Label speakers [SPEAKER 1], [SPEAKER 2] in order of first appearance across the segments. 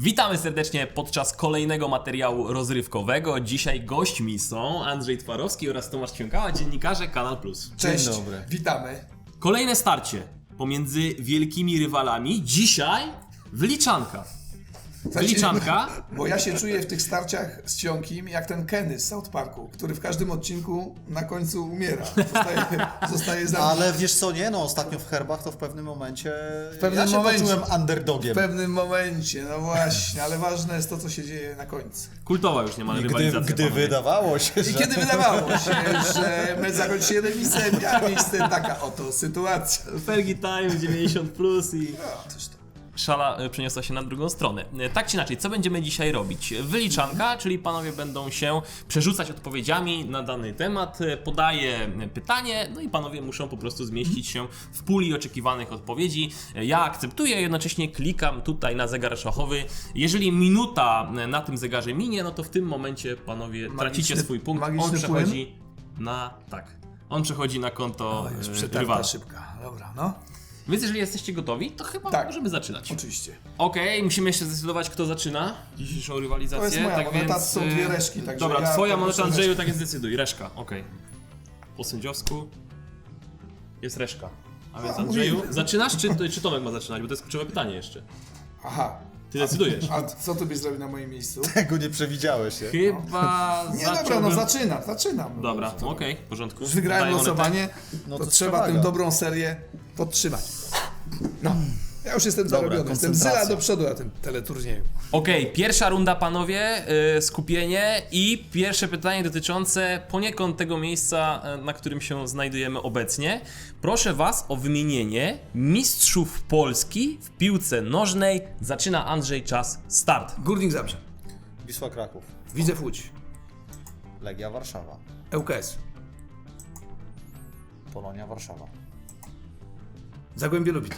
[SPEAKER 1] Witamy serdecznie podczas kolejnego materiału rozrywkowego. Dzisiaj gośćmi są Andrzej Twarowski oraz Tomasz Ćwiąkała, dziennikarze Kanal Plus.
[SPEAKER 2] Cześć,
[SPEAKER 3] Dzień dobry.
[SPEAKER 2] witamy.
[SPEAKER 1] Kolejne starcie pomiędzy wielkimi rywalami. Dzisiaj wyliczanka. Wyliczanka.
[SPEAKER 2] Bo ja się czuję w tych starciach z Cionkim jak ten Kenny z South Parku, który w każdym odcinku na końcu umiera. Zostaje, zostaje za
[SPEAKER 3] Ale wiesz co, nie no, ostatnio w herbach to w pewnym momencie w
[SPEAKER 2] pewnym
[SPEAKER 3] ja się
[SPEAKER 2] momencie.
[SPEAKER 3] poczułem underdogiem.
[SPEAKER 2] w pewnym momencie, no właśnie, ale ważne jest to, co się dzieje na końcu.
[SPEAKER 1] Kultowa już niemal
[SPEAKER 3] I gdy,
[SPEAKER 1] rywalizacja.
[SPEAKER 3] gdy
[SPEAKER 1] panowie.
[SPEAKER 3] wydawało się,
[SPEAKER 2] I
[SPEAKER 3] że...
[SPEAKER 2] kiedy wydawało się, że mecz zakończy się remisem, miała miejsce taka oto sytuacja.
[SPEAKER 1] Fergie Time 90 plus i
[SPEAKER 2] No, coś tam.
[SPEAKER 1] Szala e, przeniosła się na drugą stronę. E, Tak czy inaczej, co będziemy dzisiaj robić? Wyliczanka, czyli panowie będą się przerzucać odpowiedziami na dany temat. E, Podaję pytanie, no i panowie muszą po prostu zmieścić się w puli oczekiwanych odpowiedzi. Ja akceptuję, jednocześnie klikam tutaj na zegar szachowy. Jeżeli minuta na tym zegarze minie, no to w tym momencie panowie tracicie
[SPEAKER 2] Magiczny-
[SPEAKER 1] swój punkt. On przechodzi na. tak. On przechodzi na konto
[SPEAKER 2] O,
[SPEAKER 1] e,
[SPEAKER 2] przetarta
[SPEAKER 1] rywala.
[SPEAKER 2] szybka. Dobra, no.
[SPEAKER 1] Więc jeżeli jesteście gotowi, to chyba
[SPEAKER 2] Tak.
[SPEAKER 1] możemy zaczynać.
[SPEAKER 2] Oczywiście.
[SPEAKER 1] Okej, musimy jeszcze zdecydować, kto zaczyna dzisiejszą rywalizację.
[SPEAKER 2] To jest moja
[SPEAKER 1] tak
[SPEAKER 2] moneta,
[SPEAKER 1] więc,
[SPEAKER 2] są dwie
[SPEAKER 1] y,
[SPEAKER 2] reszki, także
[SPEAKER 1] Dobra,
[SPEAKER 2] ja
[SPEAKER 1] twoja
[SPEAKER 2] poproszę
[SPEAKER 1] moneta Andrzeju,
[SPEAKER 2] reszkę.
[SPEAKER 1] tak więc zdecyduj. Reszka, okej. Po sędziowsku jest reszka. A więc
[SPEAKER 2] A,
[SPEAKER 1] Andrzeju, zaczynasz, czy, czy Tomek ma zaczynać? Bo to jest kluczowe pytanie jeszcze.
[SPEAKER 2] Aha.
[SPEAKER 1] Ty decydujesz.
[SPEAKER 2] A co ty byś zrobił na moim miejscu?
[SPEAKER 3] Tego nie przewidziałeś, nie?
[SPEAKER 1] Chyba
[SPEAKER 2] Nie, dobra,
[SPEAKER 1] zacząłbym-
[SPEAKER 2] no zaczynam, zaczynam.
[SPEAKER 1] Dobra,
[SPEAKER 2] To-
[SPEAKER 1] okej, w porządku.
[SPEAKER 2] Już wygrałem
[SPEAKER 1] monetę.
[SPEAKER 2] losowanie,
[SPEAKER 3] No
[SPEAKER 2] to,
[SPEAKER 3] to
[SPEAKER 2] trzeba
[SPEAKER 3] przewaga.
[SPEAKER 2] tę dobrą serię podtrzymać. No, ja już jestem
[SPEAKER 3] Dobra,
[SPEAKER 2] zarobiony, jestem
[SPEAKER 3] koncentracja.
[SPEAKER 2] zyla do przodu na tym teleturnieju.
[SPEAKER 1] Okej, pierwsza runda, panowie, y, skupienie i pierwsze pytanie dotyczące poniekąd tego miejsca, y, na którym się znajdujemy obecnie. Proszę was o wymienienie mistrzów Polski w piłce nożnej. Zaczyna Andrzej, czas, start.
[SPEAKER 2] Górnik Zabrze,
[SPEAKER 3] Wisła Kraków,
[SPEAKER 2] Widzew Łódź,
[SPEAKER 3] Legia Warszawa,
[SPEAKER 2] ŁKS,
[SPEAKER 3] Polonia Warszawa,
[SPEAKER 2] Zagłębie Lubin,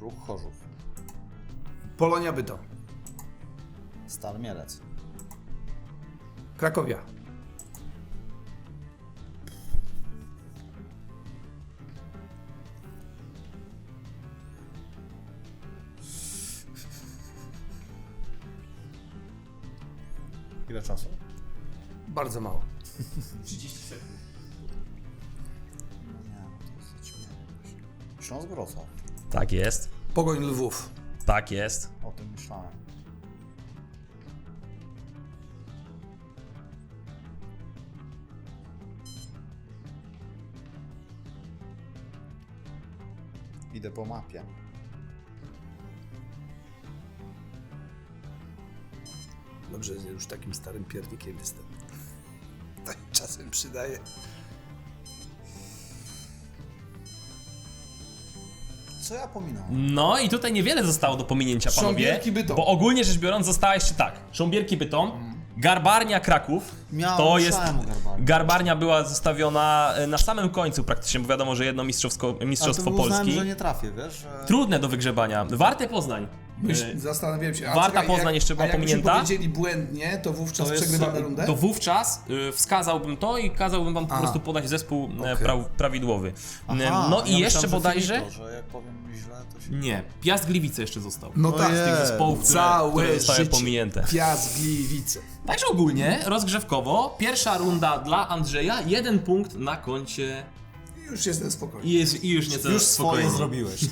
[SPEAKER 3] Ruch Chorzów,
[SPEAKER 2] Polonia Byto,
[SPEAKER 3] Stal Mielec,
[SPEAKER 2] Krakowia,
[SPEAKER 3] Ile czasu?
[SPEAKER 2] bardzo mało.
[SPEAKER 1] 30 sekund.
[SPEAKER 3] Śląsk Wrocław,
[SPEAKER 1] Tak jest,
[SPEAKER 2] Pogoń Lwów,
[SPEAKER 1] tak jest.
[SPEAKER 3] o tym myślałem. Idę po mapie.
[SPEAKER 2] Dobrze, że już takim starym piernikiem jestem. Tak czasem przydaje.
[SPEAKER 3] Co ja pominąłem?
[SPEAKER 1] No i tutaj niewiele zostało do pominięcia, panowie.
[SPEAKER 2] Szcząbierki Bytom.
[SPEAKER 1] Bo ogólnie rzecz biorąc została jeszcze tak. Szcząbierki Bytom, Garbarnia Kraków.
[SPEAKER 3] Miałem,
[SPEAKER 1] to jest.
[SPEAKER 3] myślałem o Garbarni.
[SPEAKER 1] Garbarnia była zostawiona e, na samym końcu praktycznie, bo wiadomo, że jedno mistrzowsko, mistrzostwo
[SPEAKER 3] Ale to uznałem,
[SPEAKER 1] Polski.
[SPEAKER 3] że nie trafię, wiesz? Że...
[SPEAKER 1] Trudne do wygrzebania. Warte Poznań.
[SPEAKER 2] Myśl,
[SPEAKER 1] E,
[SPEAKER 2] zastanawiałem się. a
[SPEAKER 1] Warta
[SPEAKER 2] czekaj,
[SPEAKER 1] Poznań jeszcze była
[SPEAKER 2] a jakbyśmy
[SPEAKER 1] pominięta?
[SPEAKER 2] powiedzieli błędnie, to wówczas
[SPEAKER 3] To jest-
[SPEAKER 2] przegrywamy rundę?
[SPEAKER 1] To wówczas y, wskazałbym to i kazałbym wam po prostu podać zespół e,
[SPEAKER 2] Okej.
[SPEAKER 1] pra, prawidłowy.
[SPEAKER 3] Aha,
[SPEAKER 1] no
[SPEAKER 3] ja
[SPEAKER 1] i jeszcze
[SPEAKER 3] myślałem, że
[SPEAKER 1] bodajże.
[SPEAKER 3] Finito, że jak powiem źle, to się...
[SPEAKER 1] Nie, Piast Gliwice jeszcze został.
[SPEAKER 2] No tak.
[SPEAKER 1] Z tych zespołów, które,
[SPEAKER 2] Całe
[SPEAKER 1] które zostały pominięte.
[SPEAKER 2] Piast Gliwice.
[SPEAKER 1] Także ogólnie, rozgrzewkowo, pierwsza runda dla Andrzeja, jeden punkt na koncie
[SPEAKER 2] Już jestem spokojny.
[SPEAKER 1] i, jest, i już nieco
[SPEAKER 3] Już
[SPEAKER 1] spokojniej.
[SPEAKER 3] swoje zrobiłeś.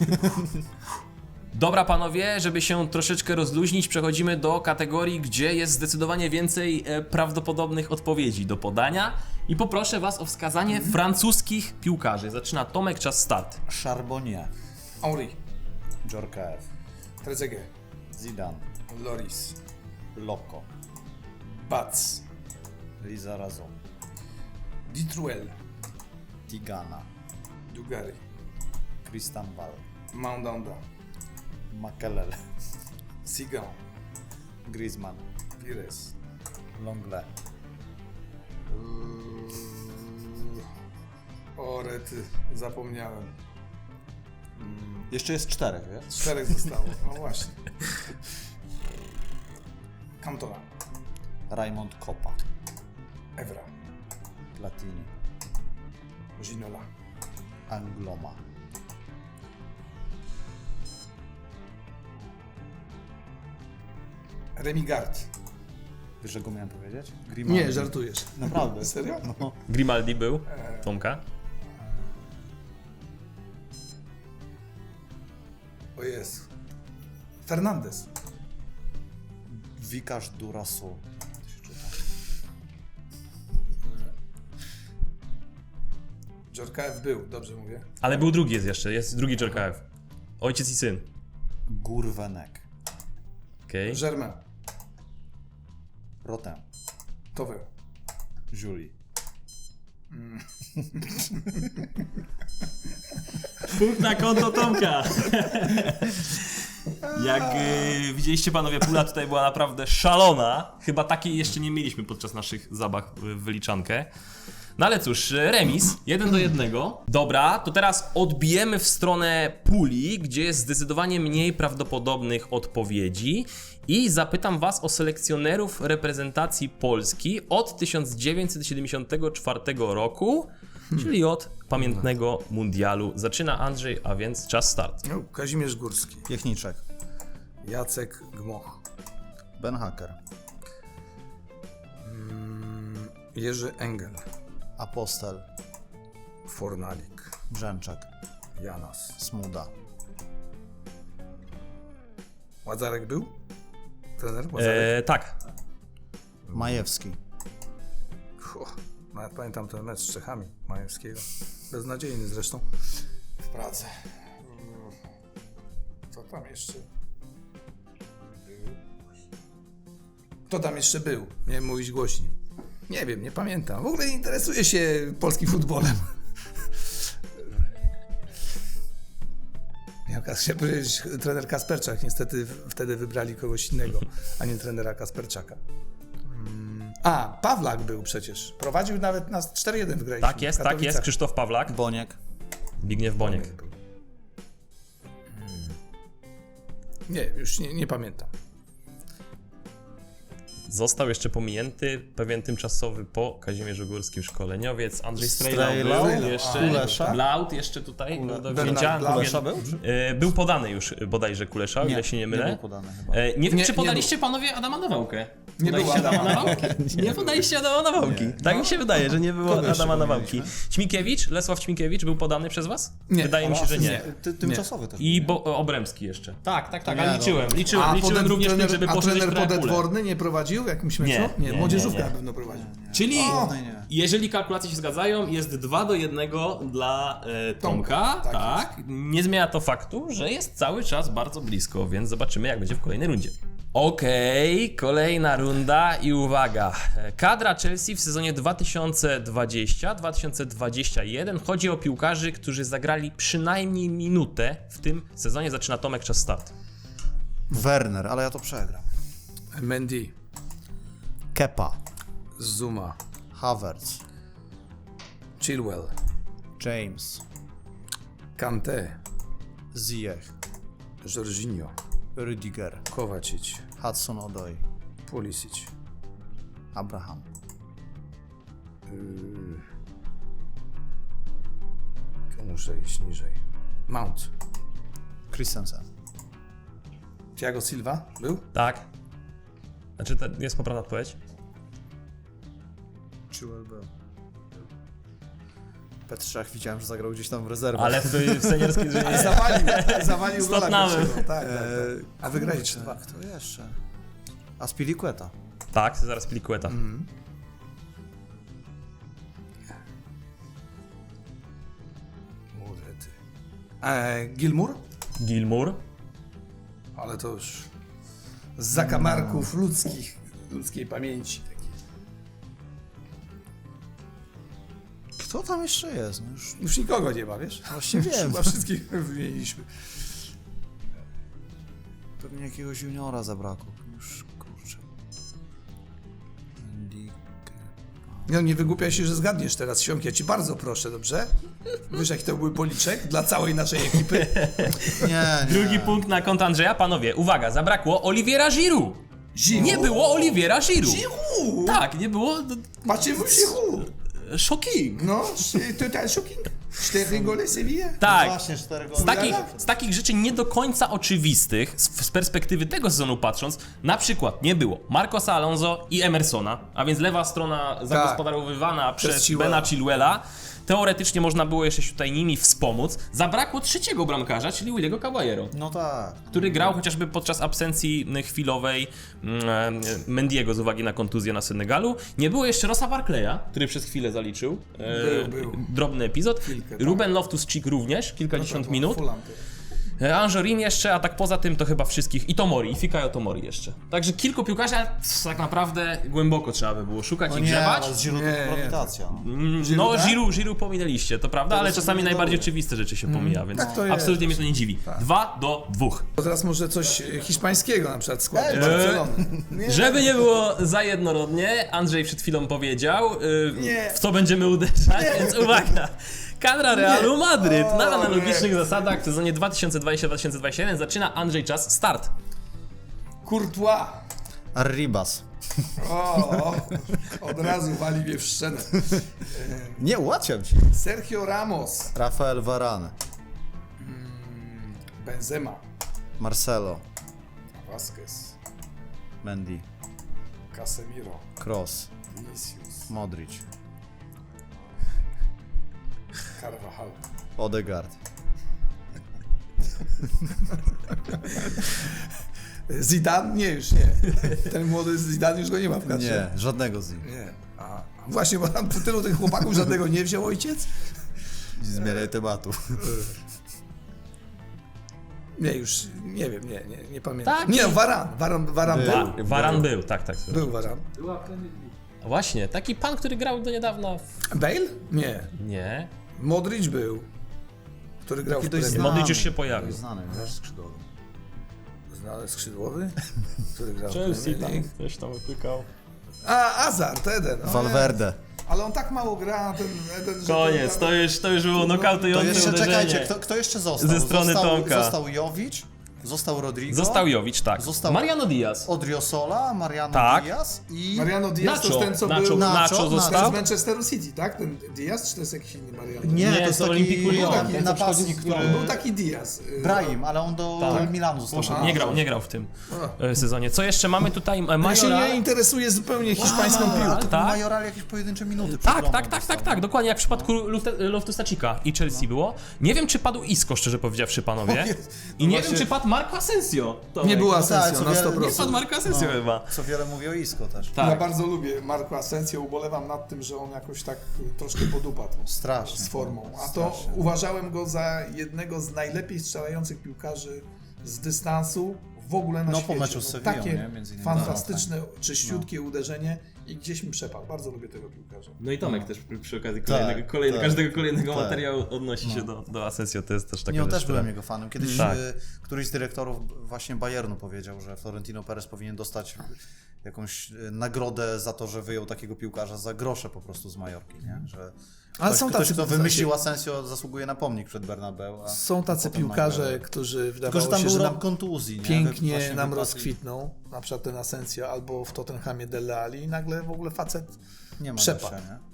[SPEAKER 1] Dobra panowie, żeby się troszeczkę rozluźnić, przechodzimy do kategorii, gdzie jest zdecydowanie więcej e, prawdopodobnych odpowiedzi do podania i poproszę was o wskazanie francuskich piłkarzy. Zaczyna Tomek, czas start.
[SPEAKER 3] Charbonnier,
[SPEAKER 2] Henri,
[SPEAKER 3] Djorkaeff,
[SPEAKER 2] Trezeguet,
[SPEAKER 3] Zidane,
[SPEAKER 2] Loris,
[SPEAKER 3] Loco,
[SPEAKER 2] Bac,
[SPEAKER 3] Lizarazu,
[SPEAKER 2] Ditruel,
[SPEAKER 3] Tigana,
[SPEAKER 2] Dugary,
[SPEAKER 3] Cristanbal,
[SPEAKER 2] Mandanda,
[SPEAKER 3] Makelele,
[SPEAKER 2] Sigan,
[SPEAKER 3] Griezmann,
[SPEAKER 2] Pires.
[SPEAKER 3] Longle,
[SPEAKER 2] O rety, zapomniałem.
[SPEAKER 3] Jeszcze jest czterech, wiesz?
[SPEAKER 2] Czterech zostało, no właśnie. Cantona,
[SPEAKER 3] Raymond Kopa,
[SPEAKER 2] Evra,
[SPEAKER 3] Platini,
[SPEAKER 2] Ginola,
[SPEAKER 3] Angloma,
[SPEAKER 2] Remy Gard.
[SPEAKER 3] Wiesz, że go miałem powiedzieć? Grimaldi.
[SPEAKER 2] Nie, żartujesz.
[SPEAKER 3] Naprawdę.
[SPEAKER 2] Serio?
[SPEAKER 3] No.
[SPEAKER 1] Grimaldi był, Tomka.
[SPEAKER 2] O jest. Fernandez.
[SPEAKER 3] Wikasz Durasu.
[SPEAKER 2] Dżorkaev był, dobrze mówię.
[SPEAKER 1] Ale był drugi jest jeszcze, jest drugi Dżorkaev. Ojciec i syn.
[SPEAKER 3] Gurwenek.
[SPEAKER 1] Okej.
[SPEAKER 2] Germain.
[SPEAKER 3] Rotem.
[SPEAKER 2] Toweł.
[SPEAKER 3] Julie.
[SPEAKER 1] Punkt na konto Tomka. Jak y, widzieliście panowie, pula tutaj była naprawdę szalona. Chyba takiej jeszcze nie mieliśmy podczas naszych zabaw w wyliczankę. No ale cóż, remis, jeden do jednego. Dobra, to teraz odbijemy w stronę puli, gdzie jest zdecydowanie mniej prawdopodobnych odpowiedzi i zapytam was o selekcjonerów reprezentacji Polski od 1974 roku, czyli od pamiętnego mundialu. Zaczyna Andrzej, a więc czas start.
[SPEAKER 2] No, Kazimierz Górski.
[SPEAKER 3] Piechniczek.
[SPEAKER 2] Jacek Gmoch.
[SPEAKER 3] Ben Hacker.
[SPEAKER 2] Jerzy Engel.
[SPEAKER 3] Apostel.
[SPEAKER 2] Fornalik.
[SPEAKER 3] Brzęczek.
[SPEAKER 2] Janas.
[SPEAKER 3] Smuda.
[SPEAKER 2] Łazarek był? Trener? Łazarek?
[SPEAKER 1] E, tak,
[SPEAKER 3] Majewski.
[SPEAKER 2] Fu, nawet pamiętam ten mecz z Czechami Majewskiego. Beznadziejny zresztą. W Pradze. Co tam jeszcze? Był? Kto tam jeszcze był? Miałem mówić głośniej. Nie wiem, nie pamiętam. W ogóle nie interesuję się polskim futbolem. Miał chciałem powiedzieć trener Kasperczak. Niestety wtedy wybrali kogoś innego, a nie trenera Kasperczaka. Mm. A, Pawlak był przecież. Prowadził nawet nas 4-1 w grę.
[SPEAKER 1] tak jest, tak jest. Krzysztof Pawlak,
[SPEAKER 3] Boniek.
[SPEAKER 1] Zbigniew Boniek.
[SPEAKER 2] Nie, już nie, nie pamiętam.
[SPEAKER 1] Został jeszcze pominięty pewien tymczasowy po Kazimierzu Górskim szkoleniowiec Andrzej Strejlau
[SPEAKER 3] Strejlau,
[SPEAKER 1] był
[SPEAKER 2] a
[SPEAKER 1] jeszcze,
[SPEAKER 3] Kulesza?
[SPEAKER 1] Blaut jeszcze tutaj do
[SPEAKER 2] Bernard
[SPEAKER 1] wzięcia.
[SPEAKER 2] Blaut.
[SPEAKER 3] Kulesza był?
[SPEAKER 1] E, Był podany już bodajże Kulesza, o ile się nie mylę.
[SPEAKER 3] Nie był podany chyba.
[SPEAKER 1] E, Nie wiem,
[SPEAKER 2] Nie,
[SPEAKER 1] czy
[SPEAKER 2] nie
[SPEAKER 1] podaliście panowie Adama Nawałkę.
[SPEAKER 2] Nie było
[SPEAKER 1] Podaliście
[SPEAKER 2] Adama
[SPEAKER 1] Nawałki? Nie podaliście Adama Nawałki. Tak mi się wydaje, że nie było
[SPEAKER 3] Kogo jeszcze
[SPEAKER 1] Adama Nawałki.
[SPEAKER 3] powinniśmy?
[SPEAKER 1] Ćmikiewicz, Lesław Ćmikiewicz był podany przez was?
[SPEAKER 2] Nie.
[SPEAKER 1] Wydaje mi się, że nie.
[SPEAKER 3] Ty, tymczasowy też.
[SPEAKER 1] I bo, Obremski jeszcze. Tak, tak, tak,
[SPEAKER 3] nie,
[SPEAKER 1] ale liczyłem,
[SPEAKER 3] dobra.
[SPEAKER 1] liczyłem, liczyłem
[SPEAKER 2] potem
[SPEAKER 1] również
[SPEAKER 2] trener,
[SPEAKER 1] tym, żeby
[SPEAKER 2] a trener podetworny nie prowadził w jakimś meczu?
[SPEAKER 1] Nie,
[SPEAKER 2] Nie,
[SPEAKER 1] nie,
[SPEAKER 2] młodzieżówka
[SPEAKER 1] nie, nie.
[SPEAKER 2] na pewno prowadził.
[SPEAKER 1] Czyli
[SPEAKER 3] O, nie, nie.
[SPEAKER 1] jeżeli kalkulacje się zgadzają, jest 2 do 1 dla e, Tomka.
[SPEAKER 2] Tomka, tak
[SPEAKER 1] Tak. Nie zmienia to faktu, że jest cały czas bardzo blisko, więc zobaczymy, jak będzie w kolejnej rundzie. Okej, kolejna runda i uwaga. Kadra Chelsea w sezonie 2020-2021 chodzi o piłkarzy, którzy zagrali przynajmniej minutę w tym sezonie. Zaczyna Tomek, czas start.
[SPEAKER 3] Werner, ale ja to przegram.
[SPEAKER 2] Mendy,
[SPEAKER 3] Kepa.
[SPEAKER 2] Zuma,
[SPEAKER 3] Havertz.
[SPEAKER 2] Chilwell,
[SPEAKER 3] James.
[SPEAKER 2] Kante,
[SPEAKER 3] Ziyech.
[SPEAKER 2] Jorginho,
[SPEAKER 3] Rüdiger.
[SPEAKER 2] Kovacic,
[SPEAKER 3] Hudson Odoi.
[SPEAKER 2] Pulisic,
[SPEAKER 3] Abraham.
[SPEAKER 2] Tu muszę iść niżej. Mount,
[SPEAKER 3] Christensen.
[SPEAKER 2] Thiago Silva był?
[SPEAKER 1] Tak. Znaczy, to jest poprawna odpowiedź?
[SPEAKER 3] Chilwell był. Petrzak widziałem, że zagrał gdzieś tam w rezerwach.
[SPEAKER 1] Ale to jest seniorski
[SPEAKER 2] Ale zawalił, zawalił gola
[SPEAKER 1] Stopnamy.
[SPEAKER 2] pierwszego. Tak, tak, tak.
[SPEAKER 3] Eee,
[SPEAKER 2] A wygrali
[SPEAKER 3] kurczę,
[SPEAKER 2] 3-2.
[SPEAKER 3] Kto jeszcze? Aspilicueta.
[SPEAKER 1] Tak, zaraz Pilikueta.
[SPEAKER 2] Młody ty. E, Gilmour?
[SPEAKER 1] Gilmour.
[SPEAKER 2] Ale to już z zakamarków ludzkich, ludzkiej pamięci.
[SPEAKER 3] Kto tam jeszcze jest? No już
[SPEAKER 2] Już nikogo nie ma, wiesz?
[SPEAKER 3] właśnie wiem.
[SPEAKER 2] Chyba wszystkich wymieniliśmy.
[SPEAKER 3] Pewnie jakiegoś juniora zabrakło. Już kurczę.
[SPEAKER 2] No nie wygłupiaj się, że zgadniesz teraz, Siąk. Ja ci bardzo proszę, dobrze? Wiesz, jaki to był policzek dla całej naszej ekipy?
[SPEAKER 3] Nie, nie.
[SPEAKER 1] Drugi punkt na konto Andrzeja. Panowie, uwaga, zabrakło Oliwiera Giroud.
[SPEAKER 2] Giroud?
[SPEAKER 1] Nie było Oliwiera Giroud.
[SPEAKER 2] Giroud!
[SPEAKER 1] Tak, nie było.
[SPEAKER 2] Macie w Giroud!
[SPEAKER 1] Shocking.
[SPEAKER 2] No, total shocking. Cztery gole Sevilla?
[SPEAKER 1] Tak.
[SPEAKER 3] Właśnie, cztery
[SPEAKER 1] Z
[SPEAKER 3] gole.
[SPEAKER 1] takich, z takich rzeczy nie do końca oczywistych, z, z perspektywy tego sezonu patrząc, na przykład nie było Marcosa Alonso i Emersona, a więc lewa strona zagospodarowywana przez
[SPEAKER 2] Chilwella.
[SPEAKER 1] Bena Chilwella. Teoretycznie można było jeszcze się tutaj nimi wspomóc. Zabrakło trzeciego bramkarza, czyli Williego Caballero,
[SPEAKER 3] No tak.
[SPEAKER 1] który grał chociażby podczas absencji chwilowej mm, Mendiego z uwagi na kontuzję na Senegalu. Nie było jeszcze Rosa Barclaya, który przez chwilę zaliczył e,
[SPEAKER 2] Był, był.
[SPEAKER 1] drobny epizod.
[SPEAKER 2] Chwilkę, tak.
[SPEAKER 1] Ruben Loftus-Cheek również, kilkadziesiąt
[SPEAKER 2] Tak,
[SPEAKER 1] minut.
[SPEAKER 2] Fulham to.
[SPEAKER 1] E, Anjorin jeszcze, a tak poza tym to chyba wszystkich. I Tomori, i Fikayo Tomori jeszcze. Także kilku piłkarzy, ale tak naprawdę głęboko trzeba by było szukać
[SPEAKER 3] No
[SPEAKER 1] i
[SPEAKER 3] nie,
[SPEAKER 1] grzebać.
[SPEAKER 3] ale z Giroud
[SPEAKER 2] Nie,
[SPEAKER 3] to
[SPEAKER 2] nie.
[SPEAKER 3] kompromitacja. No.
[SPEAKER 1] Mm,
[SPEAKER 2] Giroud,
[SPEAKER 1] No,
[SPEAKER 2] tak?
[SPEAKER 1] Giroud, Giroud pominęliście, to prawda, ale
[SPEAKER 2] są
[SPEAKER 1] czasami najbardziej oczywiste rzeczy się pomija, więc
[SPEAKER 2] tak to jest.
[SPEAKER 1] absolutnie mnie to nie dziwi. Dwa do dwóch.
[SPEAKER 2] To teraz może coś e, hiszpańskiego na przykład skład.
[SPEAKER 3] Ej.
[SPEAKER 2] Nie.
[SPEAKER 1] Żeby nie było za jednorodnie, Andrzej przed chwilą powiedział, y,
[SPEAKER 2] Nie.
[SPEAKER 1] w co będziemy uderzać, więc uwaga. Kadra Realu Madryt na analogicznych
[SPEAKER 2] nie.
[SPEAKER 1] zasadach w sezonie 2020-2021 zaczyna Andrzej Czas start.
[SPEAKER 2] Courtois.
[SPEAKER 3] Arribas.
[SPEAKER 2] O, od razu wali mnie w szczenę.
[SPEAKER 3] Nie, ułatwiam ci.
[SPEAKER 2] Sergio Ramos.
[SPEAKER 3] Rafael Varane.
[SPEAKER 2] Benzema.
[SPEAKER 3] Marcelo.
[SPEAKER 2] Vasquez.
[SPEAKER 3] Mendy.
[SPEAKER 2] Casemiro.
[SPEAKER 3] Kroos.
[SPEAKER 2] Vinicius.
[SPEAKER 3] Modric.
[SPEAKER 2] Carvajal.
[SPEAKER 3] Odegaard.
[SPEAKER 2] Zidane? Nie, już nie. Ten młody Zidane już go nie ma w kadrze.
[SPEAKER 3] Nie, żadnego z nich.
[SPEAKER 2] Nie. A, właśnie, bo tam tylu tych chłopaków żadnego nie wziął ojciec?
[SPEAKER 3] Zmieniaj tematu.
[SPEAKER 2] Nie, już nie wiem, nie, nie, nie pamiętam.
[SPEAKER 1] Tak,
[SPEAKER 2] nie,
[SPEAKER 1] i-
[SPEAKER 2] no, Waran. Waran, Waran
[SPEAKER 3] Był.
[SPEAKER 1] Wa- Waran był, tak, tak.
[SPEAKER 2] Był Waran.
[SPEAKER 1] Właśnie, taki pan, który grał do niedawna w...
[SPEAKER 2] Bale? Nie.
[SPEAKER 1] Nie.
[SPEAKER 2] Modric był. Który grał w
[SPEAKER 3] dość
[SPEAKER 2] Premier.
[SPEAKER 1] Modric już się pojawił.
[SPEAKER 3] Znany, wiesz, skrzydłowy.
[SPEAKER 2] Znany skrzydłowy? Który grał w
[SPEAKER 1] Chelsea
[SPEAKER 2] Premier
[SPEAKER 1] tam
[SPEAKER 2] League.
[SPEAKER 1] coś tam wypykał.
[SPEAKER 2] A, Azar, jeden. O
[SPEAKER 3] Valverde.
[SPEAKER 2] Ale on tak mało gra, ten... ten że
[SPEAKER 1] Koniec, to już, to już było
[SPEAKER 3] To
[SPEAKER 1] nokautujące
[SPEAKER 3] jeszcze
[SPEAKER 1] uderzenie.
[SPEAKER 3] czekajcie, kto, kto jeszcze został?
[SPEAKER 1] Ze strony
[SPEAKER 3] został,
[SPEAKER 1] Tomka.
[SPEAKER 3] Został Jovic, został Rodrigo,
[SPEAKER 1] Został Jowicz, tak.
[SPEAKER 3] Został-
[SPEAKER 1] Mariano Diaz.
[SPEAKER 3] Odriosola, Mariano
[SPEAKER 1] Tak.
[SPEAKER 3] Diaz i...
[SPEAKER 2] Mariano Diaz to
[SPEAKER 1] Nacho,
[SPEAKER 2] jest ten, co
[SPEAKER 1] Nacho,
[SPEAKER 2] był...
[SPEAKER 1] Nacho,
[SPEAKER 3] Nacho,
[SPEAKER 2] Ten
[SPEAKER 1] został.
[SPEAKER 2] z Manchesteru City, tak? Ten Diaz, czy to jest jakiś inny Mariano?
[SPEAKER 3] Nie,
[SPEAKER 1] Nie,
[SPEAKER 3] to jest
[SPEAKER 1] z
[SPEAKER 3] taki
[SPEAKER 1] Olympiku Lyon,
[SPEAKER 3] taki
[SPEAKER 1] ten, co
[SPEAKER 3] napastnik,
[SPEAKER 1] przychodzi z
[SPEAKER 3] który...
[SPEAKER 2] Był taki Diaz. y,
[SPEAKER 3] Brahim, ale on do
[SPEAKER 1] Tak.
[SPEAKER 3] Milanu został.
[SPEAKER 1] Poszedł, nie grał, nie grał w tym e, sezonie. Co jeszcze mamy tutaj? E,
[SPEAKER 2] Ja się
[SPEAKER 1] Majora.
[SPEAKER 2] nie interesuje zupełnie hiszpańską
[SPEAKER 3] A,
[SPEAKER 2] piłką.
[SPEAKER 3] to
[SPEAKER 1] tak?
[SPEAKER 3] Majoral jakieś pojedyncze minuty. przed
[SPEAKER 1] Tak, tak, tak,
[SPEAKER 3] dostał.
[SPEAKER 1] tak, tak, dokładnie jak w przypadku Loftus-Cheeka i Chelsea było. Nie wiem, czy padł Isco, szczerze powiedziawszy, panowie. I
[SPEAKER 3] no
[SPEAKER 1] nie wiem, czy padł Marco Asensio.
[SPEAKER 2] Nie było
[SPEAKER 3] No tak,
[SPEAKER 2] Asensio
[SPEAKER 3] co
[SPEAKER 2] na
[SPEAKER 3] wiele-
[SPEAKER 2] 100%.
[SPEAKER 1] Nie padł Marco Asensio chyba.
[SPEAKER 3] Co wiele mówi o Isco też.
[SPEAKER 2] Ja
[SPEAKER 1] Tak.
[SPEAKER 2] bardzo lubię Marco Asensio, ubolewam nad tym, że on jakoś tak y, troszkę podupadł
[SPEAKER 3] Strasznie.
[SPEAKER 2] z formą. A to
[SPEAKER 3] Strasznie.
[SPEAKER 2] uważałem go za jednego z najlepiej strzelających piłkarzy z dystansu w ogóle na
[SPEAKER 3] No, po
[SPEAKER 2] świecie.
[SPEAKER 3] meczu z Sevillą,
[SPEAKER 2] Takie
[SPEAKER 3] nie? Między innymi.
[SPEAKER 2] fantastyczne, czyściutkie uderzenie i gdzieś mi przepadł. Bardzo lubię tego piłkarza.
[SPEAKER 1] No i Tomek też przy, okazji
[SPEAKER 3] kolejnego-
[SPEAKER 1] kolejnego,
[SPEAKER 3] tak,
[SPEAKER 1] każdego kolejnego
[SPEAKER 3] tak.
[SPEAKER 1] materiału odnosi się do, do Asensio, to jest też taka
[SPEAKER 3] Nie, też byłem jego fanem. Kiedyś
[SPEAKER 1] Tak.
[SPEAKER 3] y, któryś z dyrektorów właśnie Bayernu powiedział, że Florentino Perez powinien dostać jakąś y, nagrodę za to, że wyjął takiego piłkarza za grosze po prostu z Majorki, nie? Że
[SPEAKER 2] Ale
[SPEAKER 3] ktoś,
[SPEAKER 2] są
[SPEAKER 3] ktoś
[SPEAKER 2] tacy-
[SPEAKER 3] kto wymyślił Asensio zasługuje na pomnik przed Bernabeu. A
[SPEAKER 2] Są tacy piłkarze,
[SPEAKER 3] nagle-
[SPEAKER 2] którzy
[SPEAKER 3] Tylko,
[SPEAKER 2] wydawało
[SPEAKER 3] że tam
[SPEAKER 2] się, że nam
[SPEAKER 3] kontuzji, nie?
[SPEAKER 2] pięknie
[SPEAKER 3] Właśnie
[SPEAKER 2] nam
[SPEAKER 3] wypadli-
[SPEAKER 2] rozkwitnął, na przykład ten Asensio albo w Tottenhamie Dele Alli i nagle w ogóle facet
[SPEAKER 3] Nie ma
[SPEAKER 2] przepadł.
[SPEAKER 3] gościa, nie?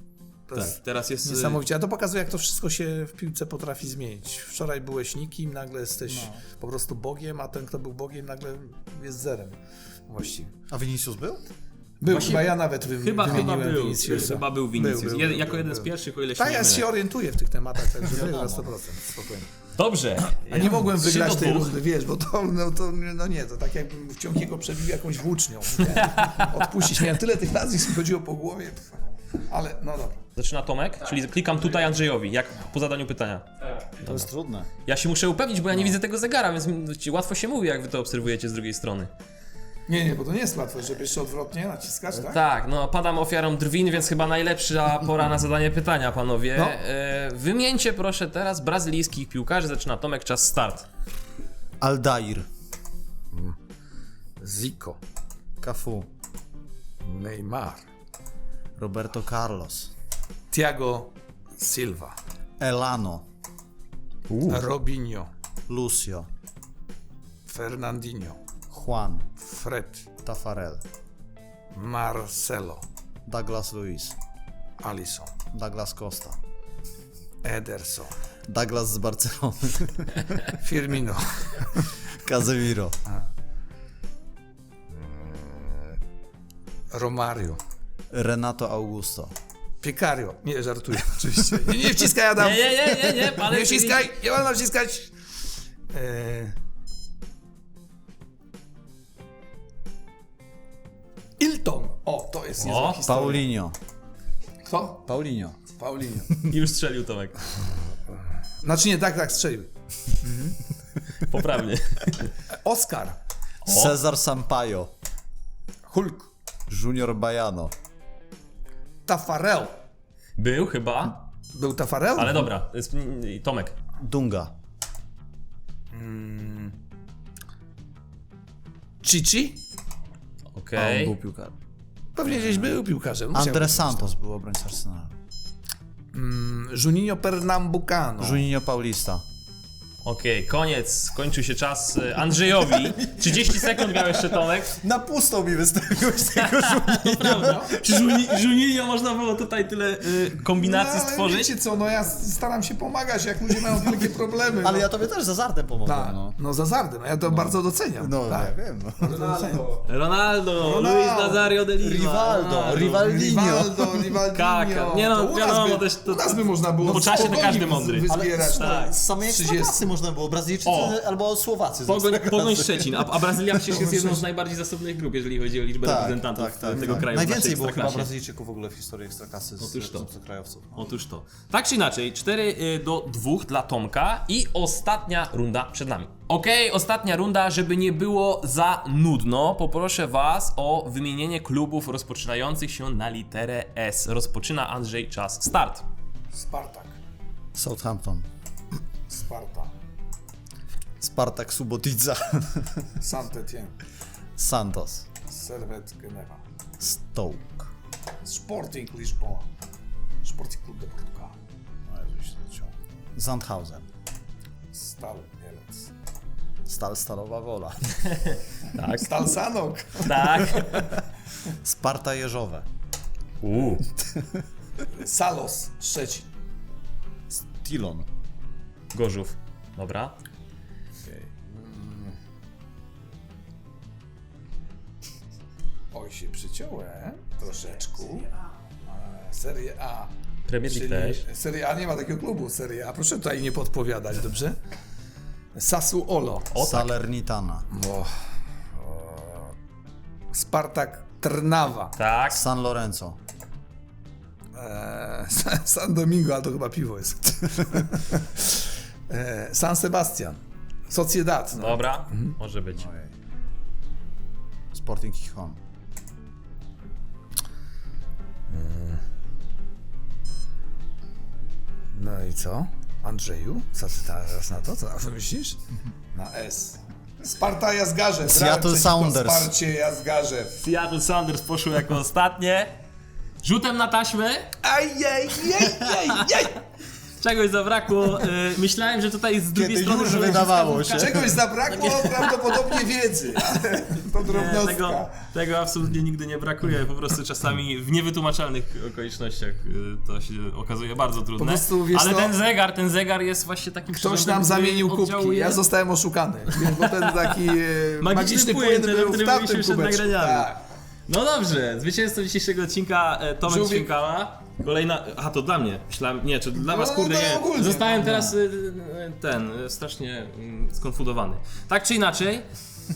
[SPEAKER 2] to
[SPEAKER 1] Tak,
[SPEAKER 2] jest
[SPEAKER 1] teraz jest...
[SPEAKER 2] Niesamowicie. A to pokazuje, jak to wszystko się w piłce potrafi zmienić. Wczoraj byłeś nikim, nagle jesteś
[SPEAKER 3] No.
[SPEAKER 2] po prostu Bogiem, a ten, kto był Bogiem, nagle jest zerem. Właściwie.
[SPEAKER 3] A Vinicius był?
[SPEAKER 2] Był,
[SPEAKER 1] Właśnie-
[SPEAKER 2] chyba ja nawet wy,
[SPEAKER 1] Chyba, chyba był,
[SPEAKER 2] Viniciusa.
[SPEAKER 1] chyba był Vinicius.
[SPEAKER 2] Był, był, był,
[SPEAKER 1] jako
[SPEAKER 2] był,
[SPEAKER 1] jeden
[SPEAKER 2] był.
[SPEAKER 1] z pierwszych, o ile się
[SPEAKER 2] Tak,
[SPEAKER 1] nie
[SPEAKER 2] ja się orientuję w tych tematach, także wiem na
[SPEAKER 3] Wiadomo.
[SPEAKER 2] 100%. Spokojnie.
[SPEAKER 1] Dobrze.
[SPEAKER 2] A nie mogłem wygrać tej rundy, wiesz, bo to, no, to no nie, to tak jakbym w ciągniego przebił jakąś włócznią. Nie? Odpuścić. Miałem tyle tych nazwisk, mi chodziło po głowie, ale no dobra.
[SPEAKER 1] Zaczyna Tomek, czyli klikam tutaj Andrzejowi, jak po zadaniu pytania.
[SPEAKER 3] To jest trudne.
[SPEAKER 1] Ja się muszę upewnić, bo ja nie widzę tego zegara, więc łatwo się mówi, jak wy to obserwujecie z drugiej strony.
[SPEAKER 2] Nie, nie, bo to nie jest łatwe, żeby jeszcze odwrotnie naciskać, tak?
[SPEAKER 1] Tak, no padam ofiarą drwin, więc chyba najlepsza pora na zadanie pytania, panowie.
[SPEAKER 2] No.
[SPEAKER 1] E, wymieńcie proszę teraz brazylijskich piłkarzy, zaczyna Tomek, czas start.
[SPEAKER 3] Aldair,
[SPEAKER 2] Zico,
[SPEAKER 3] Cafu,
[SPEAKER 2] Neymar,
[SPEAKER 3] Roberto Carlos,
[SPEAKER 2] Thiago Silva,
[SPEAKER 3] Elano,
[SPEAKER 2] Robinho,
[SPEAKER 3] Lucio,
[SPEAKER 2] Fernandinho,
[SPEAKER 3] Juan,
[SPEAKER 2] Fred,
[SPEAKER 3] Tafarel,
[SPEAKER 2] Marcelo,
[SPEAKER 3] Douglas Luiz,
[SPEAKER 2] Alisson,
[SPEAKER 3] Douglas Costa,
[SPEAKER 2] Ederson.
[SPEAKER 3] Douglas z Barcelony.
[SPEAKER 2] Firmino.
[SPEAKER 3] Casemiro.
[SPEAKER 2] Romario.
[SPEAKER 3] Renato Augusto.
[SPEAKER 2] Piekario. Nie, żartuję oczywiście. Nie, nie wciskaj Adam.
[SPEAKER 1] Nie, nie, nie, nie, nie,
[SPEAKER 2] Nie wciskaj, nie wolno wciskać. E... Ilton. O, to jest niezła
[SPEAKER 1] O,
[SPEAKER 2] historia.
[SPEAKER 3] Paulinho.
[SPEAKER 2] Kto?
[SPEAKER 3] Paulinho.
[SPEAKER 2] Paulinho.
[SPEAKER 1] Już strzelił Tomek.
[SPEAKER 2] Znaczy nie, tak, tak, strzelił.
[SPEAKER 1] Poprawnie.
[SPEAKER 2] Oscar.
[SPEAKER 3] Cesar Sampaio.
[SPEAKER 2] Hulk.
[SPEAKER 3] Junior Baiano.
[SPEAKER 2] Tafarel.
[SPEAKER 1] Był chyba,
[SPEAKER 2] Był Tafarel?
[SPEAKER 1] ale dobra, jest, Tomek.
[SPEAKER 3] Dunga.
[SPEAKER 2] Cici?
[SPEAKER 3] A on
[SPEAKER 1] Okej.
[SPEAKER 3] był piłkarzem.
[SPEAKER 2] Pewnie gdzieś był piłkarzem. Musiał
[SPEAKER 3] Andre
[SPEAKER 2] być.
[SPEAKER 3] Santos był obrońcą Arsenalu.
[SPEAKER 2] Mm, Juninho Pernambucano.
[SPEAKER 3] Juninho Paulista.
[SPEAKER 1] Okej, koniec, skończył się czas e, Andrzejowi. 30 sekund miał jeszcze Tomek.
[SPEAKER 3] Na pusto mi wystawiłeś tego
[SPEAKER 1] To prawda. Można było tutaj tyle y, kombinacji
[SPEAKER 2] No, ale
[SPEAKER 1] stworzyć?
[SPEAKER 2] wiecie co, no ja staram się pomagać, jak ludzie mają wielkie problemy.
[SPEAKER 3] Ale
[SPEAKER 2] no.
[SPEAKER 3] ja tobie też za zartem pomogłem,
[SPEAKER 2] Tak,
[SPEAKER 3] no.
[SPEAKER 2] no za zardy, no ja to bardzo doceniam.
[SPEAKER 3] No,
[SPEAKER 2] tak.
[SPEAKER 3] ja wiem, no.
[SPEAKER 1] Ronaldo,
[SPEAKER 2] Ronaldo.
[SPEAKER 1] Luis Nazario de Lima.
[SPEAKER 3] Rivaldo,
[SPEAKER 1] Ronaldo.
[SPEAKER 3] Rivaldinho.
[SPEAKER 2] Rivaldo, Rivaldinho.
[SPEAKER 1] Kaka. Nie no, wiadomo,
[SPEAKER 2] by,
[SPEAKER 1] też to-
[SPEAKER 2] u nas by można było
[SPEAKER 1] po czasie to każdy mądry.
[SPEAKER 3] Ale
[SPEAKER 2] Wyzbierać,
[SPEAKER 3] słuchaj,
[SPEAKER 2] tak.
[SPEAKER 3] z samej
[SPEAKER 2] 30.
[SPEAKER 3] ekstraklasy można było, Brazylijczycy
[SPEAKER 1] O.
[SPEAKER 3] albo Słowacy. z
[SPEAKER 1] Pogoń,
[SPEAKER 3] Ekstraklasy.
[SPEAKER 1] Pogoń Szczecin, a, a Brazylia przecież jest jedną z najbardziej zasobnych grup, jeżeli chodzi o liczbę
[SPEAKER 3] Tak,
[SPEAKER 1] reprezentantów
[SPEAKER 3] tak, tak,
[SPEAKER 1] tego
[SPEAKER 3] tak.
[SPEAKER 1] kraju. w naszej
[SPEAKER 3] Najwięcej było chyba
[SPEAKER 1] ekstraklasie.
[SPEAKER 3] Brazylijczyków w ogóle w historii Ekstraklasy z,
[SPEAKER 1] Otóż to.
[SPEAKER 3] obcokrajowców. No.
[SPEAKER 1] Otóż to. Tak czy inaczej, 4 do 2 dla Tomka i ostatnia runda przed nami. Okej, ostatnia runda, żeby nie było za nudno, poproszę Was o wymienienie klubów rozpoczynających się na literę S. Rozpoczyna Andrzej, czas, start.
[SPEAKER 2] Spartak.
[SPEAKER 3] Southampton.
[SPEAKER 2] Sparta.
[SPEAKER 3] Spartak Subotica.
[SPEAKER 2] Saint-Étienne.
[SPEAKER 3] Santos.
[SPEAKER 2] Servet Geneva.
[SPEAKER 3] Stoke.
[SPEAKER 2] Sporting Lisboa. Sporting Clube de Portugal. No się zaciął.
[SPEAKER 3] Sandhausen.
[SPEAKER 2] Stal Mielec.
[SPEAKER 3] Stal Stalowa Wola.
[SPEAKER 1] Tak.
[SPEAKER 2] Stal Sanok.
[SPEAKER 1] Tak.
[SPEAKER 3] Sparta Jeżowe.
[SPEAKER 1] Uuu.
[SPEAKER 2] Salos Szczecin.
[SPEAKER 3] Tilon.
[SPEAKER 1] Gorzów. Dobra.
[SPEAKER 2] Oj, się przyciąłem troszeczkę. E, Serie A.
[SPEAKER 1] Premier League też.
[SPEAKER 2] Serie A nie ma takiego klubu, Serie A. Proszę tutaj nie podpowiadać, dobrze? Sassuolo.
[SPEAKER 1] O tak.
[SPEAKER 3] Salernitana.
[SPEAKER 2] O, o, Spartak Trnawa.
[SPEAKER 1] Tak.
[SPEAKER 3] San Lorenzo.
[SPEAKER 2] E, San Domingo, ale to chyba piwo jest. e, San Sebastian. Sociedad. No.
[SPEAKER 1] Dobra. Może być.
[SPEAKER 3] Ojej. Sporting Gijon.
[SPEAKER 2] no i co? Andrzeju? Co ty teraz na to? Co na to myślisz? Na S. Sparta Jazgarzew.
[SPEAKER 3] Seattle Sounders.
[SPEAKER 2] Sparcie Jazgarzew.
[SPEAKER 1] Seattle Sounders poszło jako ostatnie. Rzutem na taśmę.
[SPEAKER 2] Aj,
[SPEAKER 1] Czegoś zabrakło. Y, myślałem, że tutaj z drugiej
[SPEAKER 3] Kiedy
[SPEAKER 1] strony...
[SPEAKER 3] już wydawało się.
[SPEAKER 2] Czegoś zabrakło, prawdopodobnie wiedzy. ale To
[SPEAKER 1] Nie,
[SPEAKER 2] drobnostka.
[SPEAKER 1] tego, tego absolutnie nigdy nie brakuje. Po prostu czasami w niewytłumaczalnych okolicznościach y, to się okazuje bardzo trudne.
[SPEAKER 2] Po prostu, wiesz
[SPEAKER 1] Ale ten zegar, ten zegar jest właśnie takim
[SPEAKER 2] Ktoś nam zamienił kubki.
[SPEAKER 1] oddziałuje-
[SPEAKER 2] Ja zostałem oszukany. Bo ten taki e, magiczny
[SPEAKER 1] płyn,
[SPEAKER 2] był w tamtym
[SPEAKER 1] przed
[SPEAKER 2] kubeczku.
[SPEAKER 1] nagraniami.
[SPEAKER 2] Tak.
[SPEAKER 1] No dobrze, zwycięzcą dzisiejszego odcinka e, Tomek. Świnkała. Kolejna. Aha, to dla mnie. Myślałem, nie, czy dla was,
[SPEAKER 2] No,
[SPEAKER 1] kurde, nie. Zostałem
[SPEAKER 2] No.
[SPEAKER 1] teraz y, y, ten, y, strasznie y, skonfudowany. Tak czy inaczej,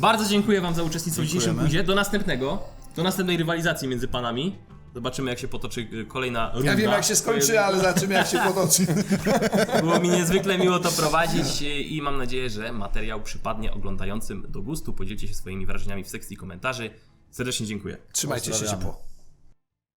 [SPEAKER 1] bardzo dziękuję wam za uczestnictwo w dzisiejszym
[SPEAKER 3] Dziękujemy.
[SPEAKER 1] quizie. Do następnego, do następnej rywalizacji między panami. Zobaczymy, jak się potoczy y, kolejna runda.
[SPEAKER 2] Ja wiem jak się skończy, ale zobaczymy jak się potoczy.
[SPEAKER 1] Było mi niezwykle miło to prowadzić y, i mam nadzieję, że materiał przypadnie oglądającym do gustu. Podzielcie się swoimi wrażeniami w sekcji komentarzy. Serdecznie dziękuję.
[SPEAKER 2] Trzymajcie się
[SPEAKER 3] Pozdrawiamy.
[SPEAKER 2] ciepło.